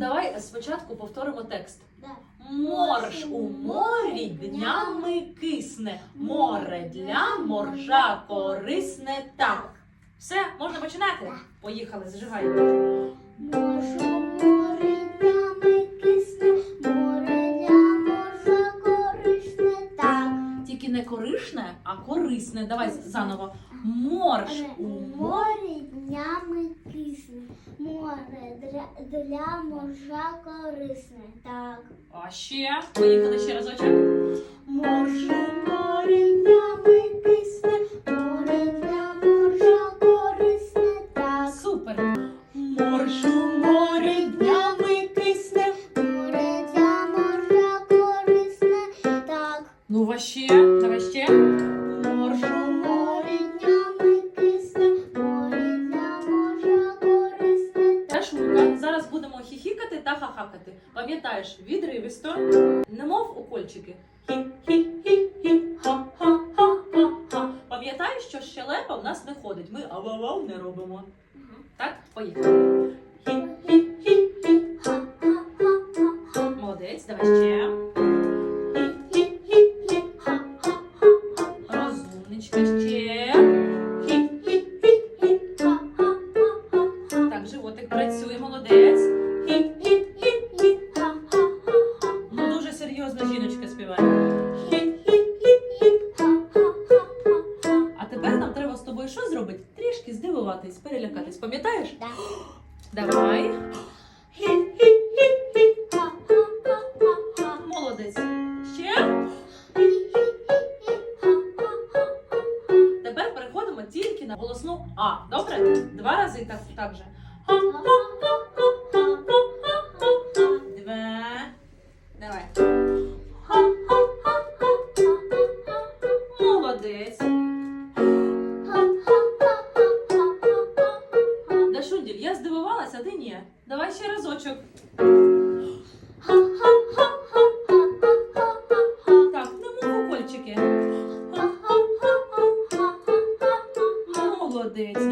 Давай спочатку повторимо текст. Морж у морі днями кисне, море для моржа корисне так. Все, можна починати? Поїхали, корисне. Тільки не коришне, а корисне. Давай заново. Морж у морі. днями кисне, для, моржа корисне так. А ще поїхали ще разочок. Морж у морі днями кисне, море для моржа корисне так. Супер. Морж у морі днями кисне. Море для моржа корисне так. Ну, а ще. Та хахакати. Пам'ятаєш, відривисто, немов укольчики. Пам'ятаєш, що щелепа в нас не ходить. Ми ававав не робимо. Так, поїхали. Молодець, давай ще. З тобою що зробить? Трішки здивуватись, перелякатись. Пам'ятаєш? Да. Давай. Молодець. Ще. Тепер переходимо тільки на голосну А. Добре? Два рази так, так же. Дашунділь, я здивувалася, а ти ні. Давай ще разочок. Так, немов укольчики. Молодець.